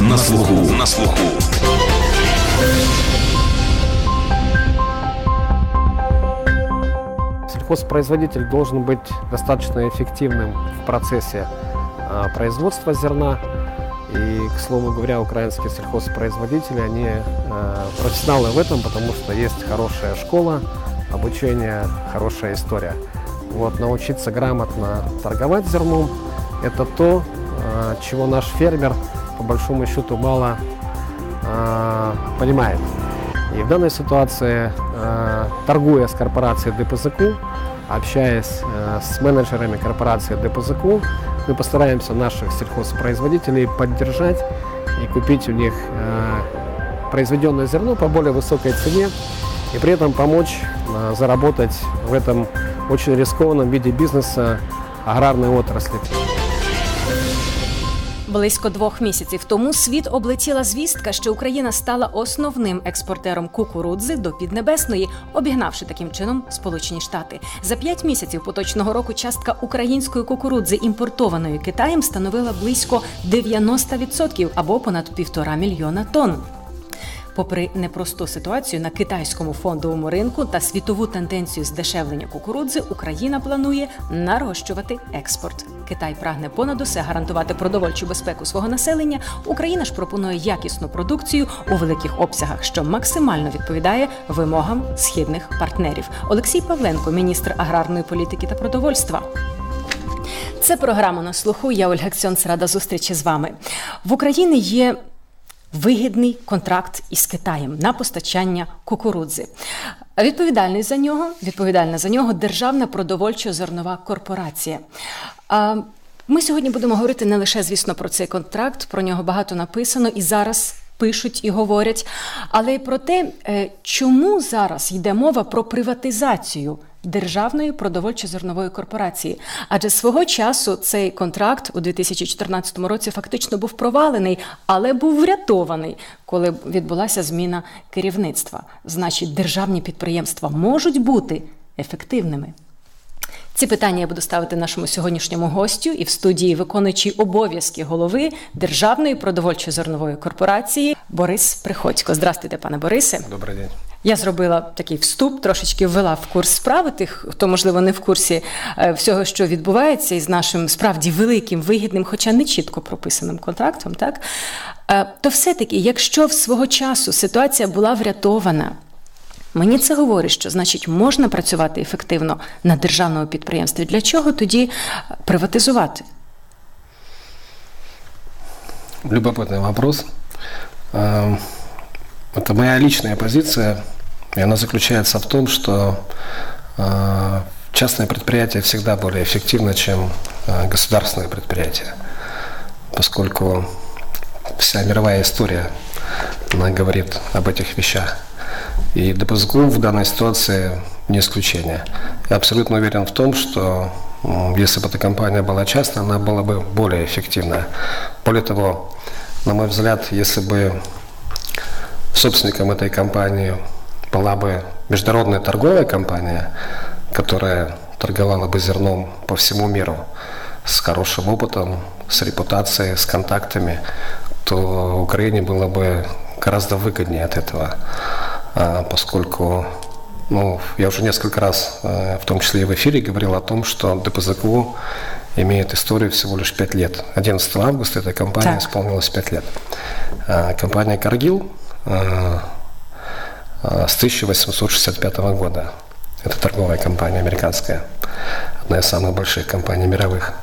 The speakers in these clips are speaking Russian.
На слуху. На слуху. Сельхозпроизводитель должен быть достаточно эффективным в процессе а, производства зерна. И, к слову говоря, украинские сельхозпроизводители, они а, профессионалы в этом, потому что есть хорошая школа, обучение, хорошая история. Вот, научиться грамотно торговать зерном – это то, а, чего наш фермер, по большому счету, мало а, понимает. И в данной ситуации, а, торгуя с корпорацией ДПЗК, общаясь а, с менеджерами корпорации ДПЗК, мы постараемся наших сельхозпроизводителей поддержать и купить у них а, произведенное зерно по более высокой цене и при этом помочь а, заработать в этом очень рискованном виде бизнеса аграрной отрасли. Близько двох місяців тому світ облетіла звістка, що Україна стала основним експортером кукурудзи до Піднебесної, обігнавши таким чином Сполучені Штати. За п'ять місяців поточного року частка української кукурудзи, імпортованої Китаєм, становила близько 90% або понад півтора мільйона тонн. Попри непросту ситуацію на китайському фондовому ринку та світову тенденцію здешевлення кукурудзи, Україна планує нарощувати експорт. Китай прагне понад усе гарантувати продовольчу безпеку свого населення. Україна ж пропонує якісну продукцію у великих обсягах, що максимально відповідає вимогам східних партнерів. Олексій Павленко, міністр аграрної політики та продовольства. Це програма на слуху. Я Ольга Ксьонц, рада зустрічі з вами. В Україні є вигідний контракт із Китаєм на постачання кукурудзи. Відповідальність за нього відповідальна за нього Державна продовольчо-зернова корпорація. А Ми сьогодні будемо говорити не лише, звісно, про цей контракт, про нього багато написано і зараз. Пишуть і говорять, але й про те, е, чому зараз йде мова про приватизацію Державної продовольчо-зернової корпорації. Адже свого часу цей контракт у 2014 році фактично був провалений, але був врятований, коли відбулася зміна керівництва. Значить, державні підприємства можуть бути ефективними. Ці питання я буду ставити нашому сьогоднішньому гостю і в студії виконуючий обов'язки голови Державної продовольчо-зернової корпорації Борис Приходько. Здравствуйте, пане Борисе. Добрий день. Я зробила такий вступ, трошечки ввела в курс справи тих, хто, можливо, не в курсі е, всього, що відбувається із нашим справді великим, вигідним, хоча не чітко прописаним контрактом, так е, то все-таки, якщо в свого часу ситуація була врятована. Мені це говорить, що значить можна працювати ефективно на державному підприємстві. Для чого тоді приватизувати? Любопытный вопрос. Это моя личная позиция, и она заключается в том, что э, частное предприятие всегда более эффективно, чем э, государственное предприятие, поскольку вся мировая история она говорит об этих вещах. И ДПСГУ в данной ситуации не исключение. Я абсолютно уверен в том, что если бы эта компания была частная, она была бы более эффективна. Более того, на мой взгляд, если бы собственником этой компании была бы международная торговая компания, которая торговала бы зерном по всему миру с хорошим опытом, с репутацией, с контактами, то Украине было бы гораздо выгоднее от этого, а, поскольку ну, я уже несколько раз, э, в том числе и в эфире, говорил о том, что ДПЗКУ имеет историю всего лишь 5 лет. 11 августа этой компании так. исполнилось 5 лет. А, компания «Каргил» с 1865 года. Это торговая компания американская, одна из самых больших компаний мировых.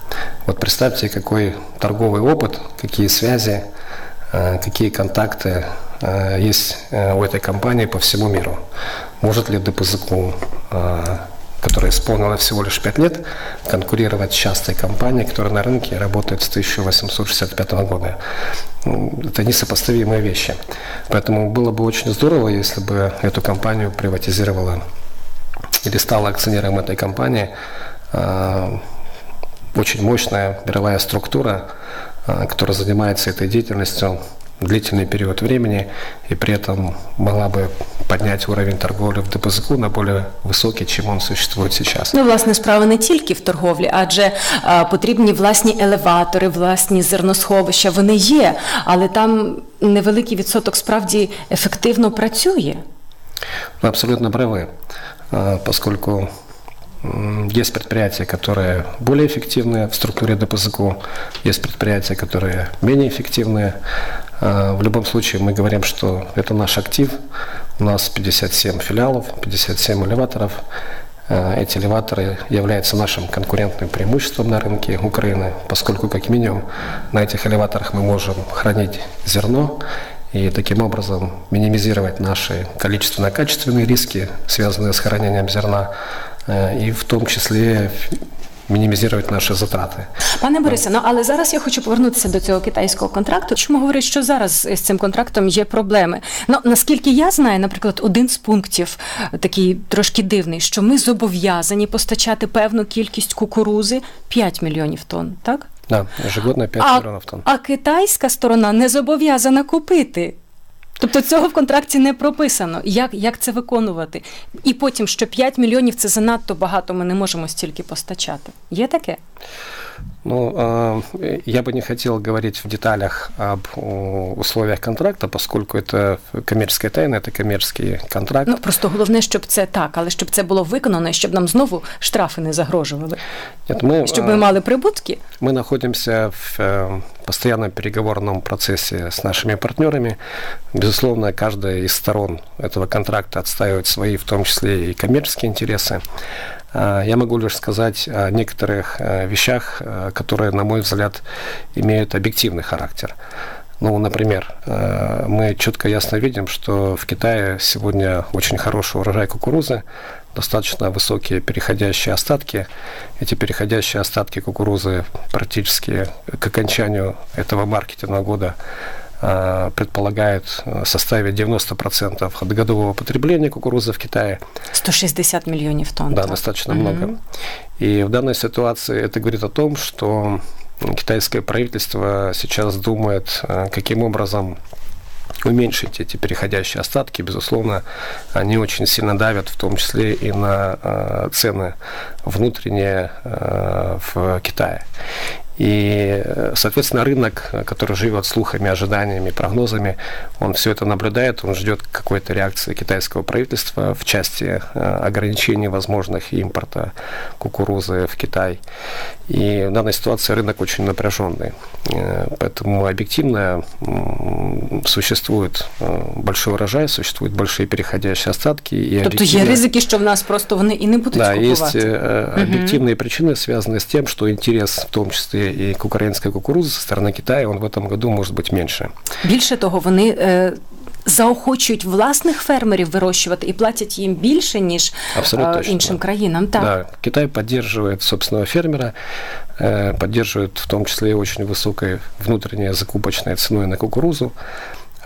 Вот представьте, какой торговый опыт, какие связи, э, какие контакты есть у этой компании по всему миру. Может ли ДПЗКУ которая исполнила всего лишь 5 лет, конкурировать с частной компанией, которая на рынке работает с 1865 года. Это несопоставимые вещи. Поэтому было бы очень здорово, если бы эту компанию приватизировала или стала акционером этой компании а, очень мощная мировая структура, а, которая занимается этой деятельностью длительный период времени и при этом могла бы поднять уровень торговли в ДПЗК на более високий, чим он существує зараз. Ну, власне, справа не тільки в торговлі, адже а, потрібні власні елеватори, власні зерносховища. Вони є, але там невеликий відсоток справді ефективно працює. Вы абсолютно правы, поскольку есть предприятия, которые более эффективные в структуре ДПЗК, есть предприятия, которые менее эффективные. В любом случае мы говорим, что это наш актив. У нас 57 филиалов, 57 элеваторов. Эти элеваторы являются нашим конкурентным преимуществом на рынке Украины, поскольку как минимум на этих элеваторах мы можем хранить зерно и таким образом минимизировать наши количественно-качественные риски, связанные с хранением зерна, и в том числе мінімізувати наші затрати. Пане Борисе, ну але зараз я хочу повернутися до цього китайського контракту. Чому говорять, що зараз з цим контрактом є проблеми? Ну наскільки я знаю, наприклад, один з пунктів такий трошки дивний, що ми зобов'язані постачати певну кількість кукурузи 5 мільйонів тонн, так? Да, ежегодно 5 а, мільйонів тонн. А китайська сторона не зобов'язана купити. Тобто цього в контракті не прописано. Як як це виконувати? І потім, що 5 мільйонів це занадто багато, ми не можемо стільки постачати. Є таке? Ну, я бы не хотел говорить в деталях об условиях контракта, поскольку это коммерческая тайна, это коммерческий контракт. Ну, просто головне, щоб це так, але щоб це було виконано, і щоб нам знову штрафи не загрожували. Нет, мы, щоб ми мали прибутки. Мы находимся в постоянном переговорном процессе с нашими партнерами. Безусловно, каждая из сторон этого контракта отстаивает свои, в том числе и коммерческие интересы. Я могу лишь сказать о некоторых вещах, которые, на мой взгляд, имеют объективный характер. Ну, например, мы четко ясно видим, что в Китае сегодня очень хороший урожай кукурузы, достаточно высокие переходящие остатки. Эти переходящие остатки кукурузы практически к окончанию этого маркетингового года предполагает составить 90% от годового потребления кукурузы в Китае. 160 миллионов тонн. Да, достаточно угу. много. И в данной ситуации это говорит о том, что китайское правительство сейчас думает, каким образом уменьшить эти переходящие остатки, безусловно, они очень сильно давят, в том числе и на э, цены внутренние э, в Китае. И, соответственно, рынок, который живет слухами, ожиданиями, прогнозами, он все это наблюдает, он ждет какой-то реакции китайского правительства в части ограничений возможных импорта кукурузы в Китай. И в данной ситуации рынок очень напряженный. Поэтому объективно существует большой урожай, существуют большие переходящие остатки. И тобто є ризики, що в нас просто вони і не будуть да, купувати? есть объективные угу. причины, связанные с тем, что интерес в том числе и к украинской кукурузы со стороны Китая, он в этом году может быть меньше. Більше того, вони е, заохочують власних фермерів вирощувати і платять їм більше, ніж Абсолютно іншим точно. країнам. Так. Да, Китай поддерживает собственного фермера, поддерживает в том числе очень высокой внутренней закупочной ценой на кукурузу.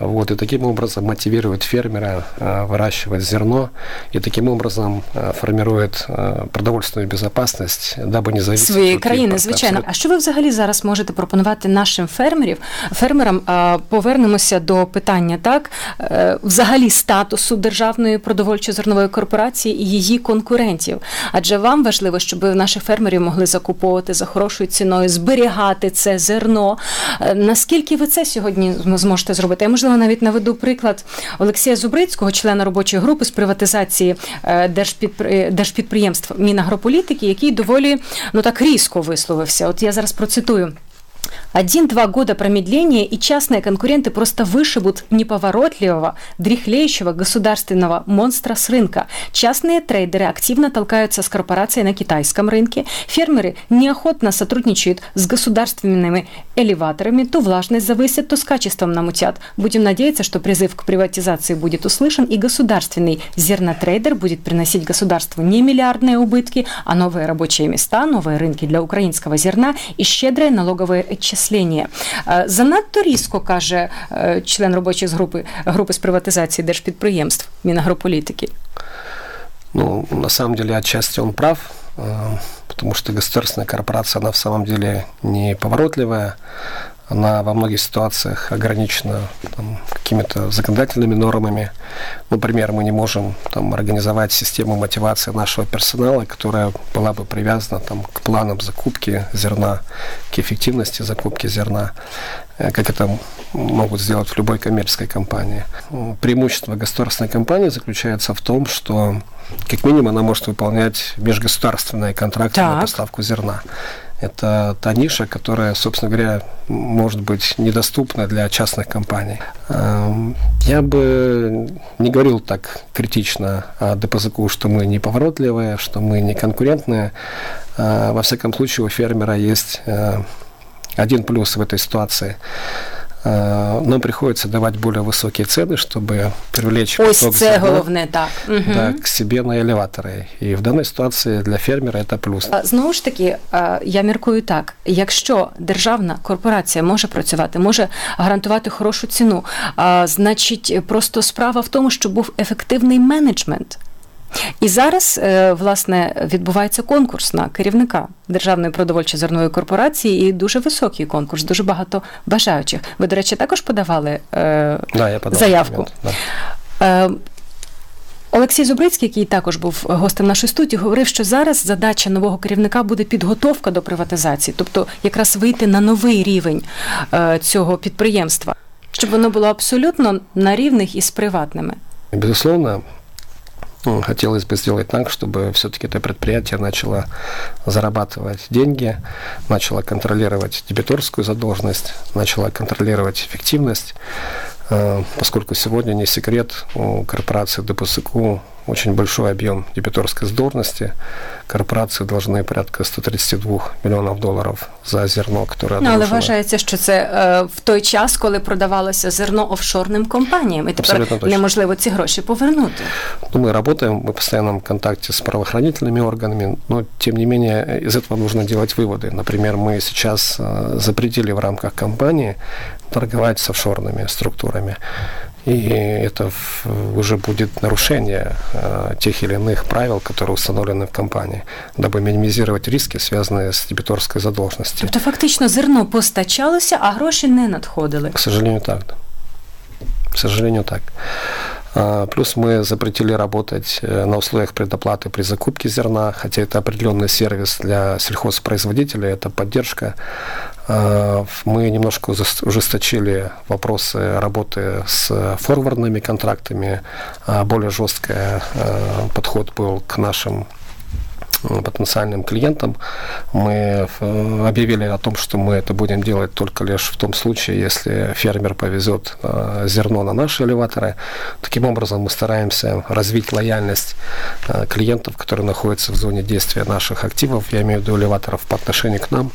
Вот, и таким образом мотивирует фермера э, выращивать зерно, и таким образом э, формирует э, продовольственную безопасность, дабы не зависеть своєї від країни. імпорту. Звичайно. Абсолютно. А що ви взагалі зараз можете пропонувати нашим фермерів? Фермерам а, повернемося до питання так е, взагалі статусу державної продовольчо-зернової корпорації і її конкурентів. Адже вам важливо, щоб наші фермери могли закуповувати за хорошою ціною, зберігати це зерно. Е, Наскільки ви це сьогодні зможете зробити? Я можливо навіть наведу приклад Олексія Зубрицького, члена робочої групи з приватизації е, держпідприємств Мінагрополітики, який доволі ну так різко висловився. От я зараз процитую. Один-два года промедления, и частные конкуренты просто вышибут неповоротливого, дряхлеющего государственного монстра с рынка. Частные трейдеры активно толкаются с корпорацией на китайском рынке. Фермеры неохотно сотрудничают с государственными элеваторами. То влажность завысят, то с качеством намутят. Будем надеяться, что призыв к приватизации будет услышан, и государственный зернотрейдер будет приносить государству не миллиардные убытки, а новые рабочие места, новые рынки для украинского зерна и щедрые налоговые відчислення. Занадто різко каже член робочої групи групи з приватизації держпідприємств Мінагрополітики. Ну, на самом деле, отчасти он прав, потому что государственная корпорация, она в самом деле не поворотливая, она во многих ситуациях ограничена какими-то законодательными нормами. Например, мы не можем там, организовать систему мотивации нашего персонала, которая была бы привязана там, к планам закупки зерна, к эффективности закупки зерна, э, как это могут сделать в любой коммерческой компании. Преимущество государственной компании заключается в том, что как минимум она может выполнять межгосударственные контракты так. на поставку зерна. Это та ниша, которая, собственно говоря, может быть недоступна для частных компаний. Эм, я бы не говорил так критично о ДПЗКУ, что мы не поворотливые, что мы не конкурентные. Э, во всяком случае, у фермера есть э, один плюс в этой ситуации – нам приходится давать более высокие цены, чтобы привлечь Ось це головне, так. Да, к себе на елеватори. І в даній ситуації для фермера це плюс. Знову ж таки, я міркую так: якщо державна корпорація може працювати, може гарантувати хорошу ціну, значить просто справа в тому, щоб був ефективний менеджмент. І зараз е, власне відбувається конкурс на керівника державної продовольчо-зернової корпорації, і дуже високий конкурс, дуже багато бажаючих. Ви, до речі, також подавали е, да, я подав заявку. Да. Е, Олексій Зубрицький, який також був гостем нашої студії, говорив, що зараз задача нового керівника буде підготовка до приватизації, тобто якраз вийти на новий рівень цього підприємства, щоб воно було абсолютно на рівних із приватними. Безусловно, хотелось бы сделать так, чтобы все-таки это предприятие начало зарабатывать деньги, начало контролировать дебиторскую задолженность, начало контролировать эффективность, э, поскольку сегодня не секрет, у корпорации ДПСКУ очень большой объем дебиторской задолженности. Корпорации должны порядка 132 мільйонів доларів за зерно, яке ну, але вважається, що це е, в той час, коли продавалося зерно офшорним компаніям, і тепер неможливо ці гроші повернути. Ну, мы работаем, мы в постоянном контакте с правоохранительными органами, но тем не менее из этого нужно делать выводы. Например, мы сейчас э, запретили в рамках компании торговать с офшорными структурами. И это уже будет нарушение э, тех или иных правил, которые установлены в компании, дабы минимизировать риски, связанные с дебиторской задолженностью. Тобто фактично зерно постачалося, а гроші не надходили? К сожалению, так. К сожалению, так. Плюс мы запретили работать э, на условиях предоплаты при закупке зерна, хотя это определенный сервис для сельхозпроизводителей, это поддержка. Мы немножко ужесточили вопросы работы с форвардными контрактами, более жесткий э, подход был к нашим потенциальным клиентам. Мы э, объявили о том, что мы это будем делать только лишь в том случае, если фермер повезет э, зерно на наши элеваторы. Таким образом, мы стараемся развить лояльность э, клиентов, которые находятся в зоне действия наших активов, я имею в виду элеваторов по отношению к нам.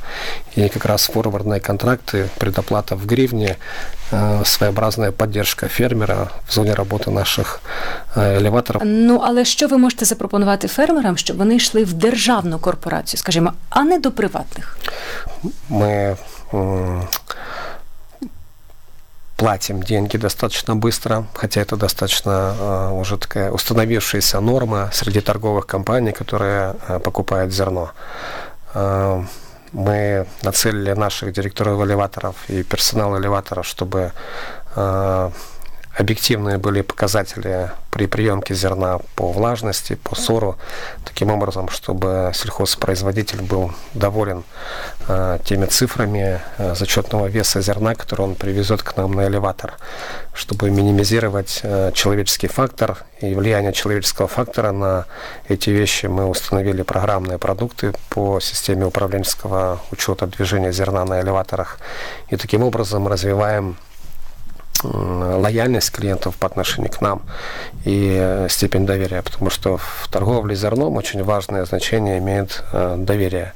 И как раз форвардные контракты, предоплата в гривне, своєобразна поддержка фермера в зоні роботи наших елеваторів. Ну але що ви можете запропонувати фермерам, щоб вони йшли в державну корпорацію, скажімо, а не до приватних? Ми платим деньги достаточно быстро, хотя это достаточно уже такая установившаяся норма среди торговых компаний, которые покупают зерно. Мы нацелили наших директоров элеваторов и персонал элеватора, чтобы объективные были показатели при приемке зерна по влажности, по сору, таким образом, чтобы сельхозпроизводитель был доволен э, теми цифрами э, зачетного веса зерна, который он привезет к нам на элеватор, чтобы минимизировать э, человеческий фактор и влияние человеческого фактора на эти вещи. Мы установили программные продукты по системе управленческого учета движения зерна на элеваторах и таким образом развиваем лояльность клиентов по отношению к нам и э, степень доверия, потому что в торговле зерном очень важное значение имеет э, доверие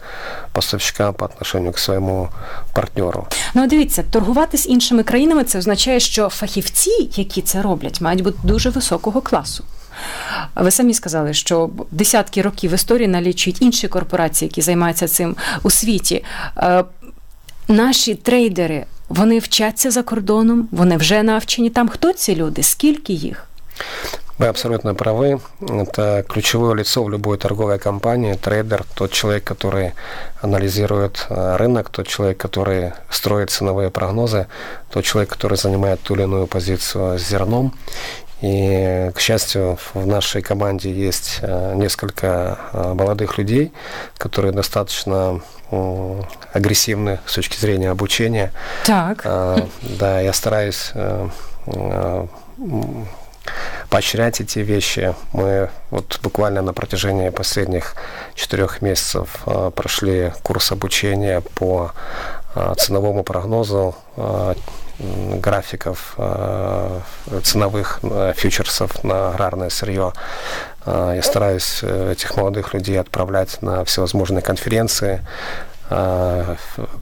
поставщика по отношению к своєму партнеру. Ну дивіться, торгувати з іншими країнами це означає, що фахівці, які це роблять, мають бути дуже високого класу. Ви самі сказали, що десятки років історії налічують інші корпорації, які займаються цим у світі. Е, наші трейдери вони вчаться за кордоном, вони вже навчені там. Хто ці люди? Скільки їх? Вы абсолютно правы. Это ключевое лицо в любой торговой компании, трейдер, тот человек, который анализирует э, рынок, тот человек, который строит ценовые прогнозы, тот человек, который занимает ту или иную позицию с зерном. И, к счастью, в нашей команде есть э, несколько э, молодых людей, которые достаточно агрессивны с точки зрения обучения. Так. Да, я стараюсь поощрять эти вещи. Мы вот буквально на протяжении последних четырех месяцев прошли курс обучения по ценовому прогнозу графиков ценовых фьючерсов на аграрное сырье. Я стараюсь э, этих молодых людей отправлять на всевозможные конференции,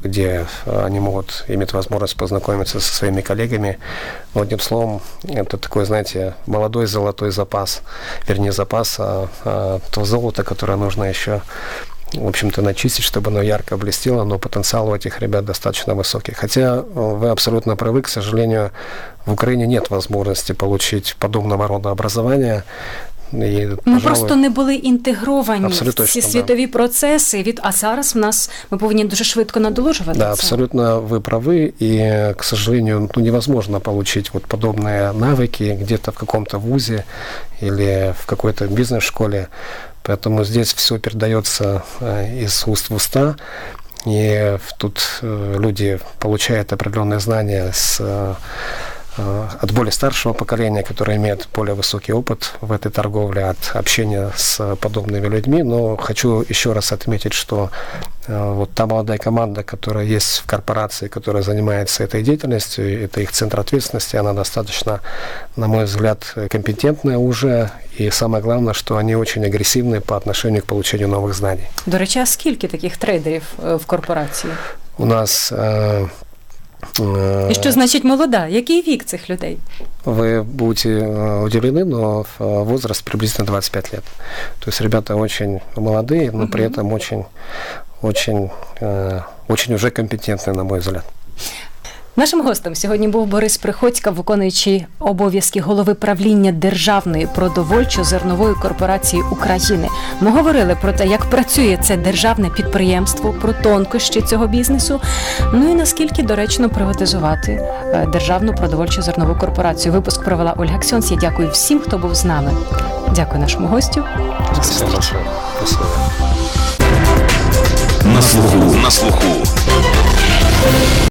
где они могут иметь возможность познакомиться со своими коллегами. Одним словом, это такой, знаете, молодой золотой запас, вернее, запас а, а, то золото, которое нужно еще в общем-то, начистить, чтобы оно ярко блестело, но потенциал у этих ребят достаточно высокий. Хотя э, вы абсолютно правы, к сожалению, в Украине нет возможности получить подобного рода образование. І, Ми пожалуй, просто не були інтегровані в ці світові да. процеси. Від а зараз в нас ми повинні дуже швидко надолужувати. Да, це. абсолютно вы правы. И, к сожалению, ну, невозможно получить вот подобные навыки где-то в каком-то вузе или в какой-то бизнес-школе. Поэтому здесь все передается э, из уст в уста. И тут э, люди получают определенные знания с э, Э, от более старшего поколения, которое имеет более высокий опыт в этой торговле, от общения с подобными людьми. Но хочу еще раз отметить, что э, вот та молодая команда, которая есть в корпорации, которая занимается этой деятельностью, это их центр ответственности, она достаточно, на мой взгляд, компетентная уже. И самое главное, что они очень агрессивны по отношению к получению новых знаний. До речі, а скільки таких трейдерів в корпорації? У нас І що значить молода? Який вік цих людей? Вы будете удивлены, но возраст приблизительно 25 лет. То есть ребята очень молодые, но при этом очень, очень, очень уже компетентные, на мой взгляд. Нашим гостем сьогодні був Борис Приходько, виконуючий обов'язки голови правління Державної продовольчо-зернової корпорації України. Ми говорили про те, як працює це державне підприємство, про тонкощі цього бізнесу. Ну і наскільки доречно приватизувати е, державну продовольчо-зернову корпорацію. Випуск провела Ольга Ксьонс. Я дякую всім, хто був з нами. Дякую нашому гостю. На слуху, на слуху.